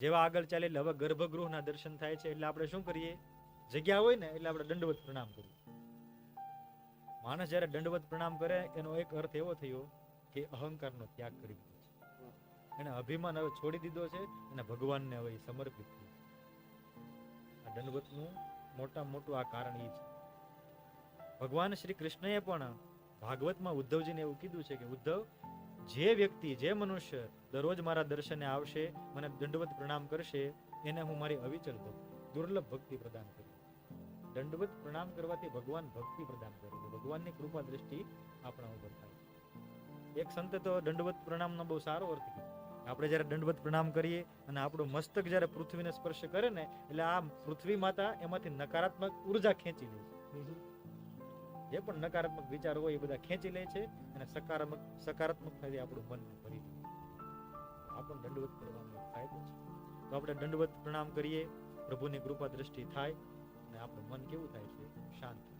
જેવા આગળ ચાલે એટલે હવે ગર્ભગૃહના દર્શન થાય છે એટલે આપણે શું કરીએ? જગ્યા હોય ને એટલે આપણે દંડવત પ્રણામ કરીએ. માણસ જ્યારે દંડવત પ્રણામ કરે, એનો એક અર્થ એવો થયો કે અહંકારનો ત્યાગ કરી દીધો છે. એને અભિમાન હવે છોડી દીધો છે અને ભગવાનને હવે સમર્પિત થયું આ દંડવતનું મોટા મોટું આ કારણ એ છે. ભગવાન શ્રી કૃષ્ણએ પણ ભાગવતમાં ઉદ્ધવજીને એવું કીધું છે કે, ઉદ્ધવ, જે વ્યક્તિ, જે મનુષ્ય દરરોજ મારા દર્શને આવશે, મને દંડવત પ્રણામ કરશે, એને હું મારી અવિચલ ભક્તિ, દુર્લભ ભક્તિ પ્રદાન કરી. દંડવત પ્રણામ કરવાથી ભગવાન ભક્તિ પ્રદાન કરે છે. ભગવાનની કૃપા દ્રષ્ટિ આપણા ઉપર થાય એક સંતે તો દંડવત પ્રણામનો બહુ સારો અર્થ કીધો આપણે જ્યારે દંડવત પ્રણામ કરીએ અને આપણું મસ્તક જ્યારે પૃથ્વીને સ્પર્શ કરે ને, એટલે આ પૃથ્વી માતા એમાંથી નકારાત્મક ઊર્જા ખેંચી લે છે. જે પણ નકારાત્મક વિચારો હોય એ બધા ખેંચી લે છે અને સકારાત્મક સકારાત્મકતાથી આપણું મન ભરી દે આપણો દંડવત કરવાનો ફાયદો છે. તો આપણે દંડવત પ્રણામ કરીએ. પ્રભુની કૃપા દ્રષ્ટિ થાય અને આપણું મન કેવું થાય છે? શાંત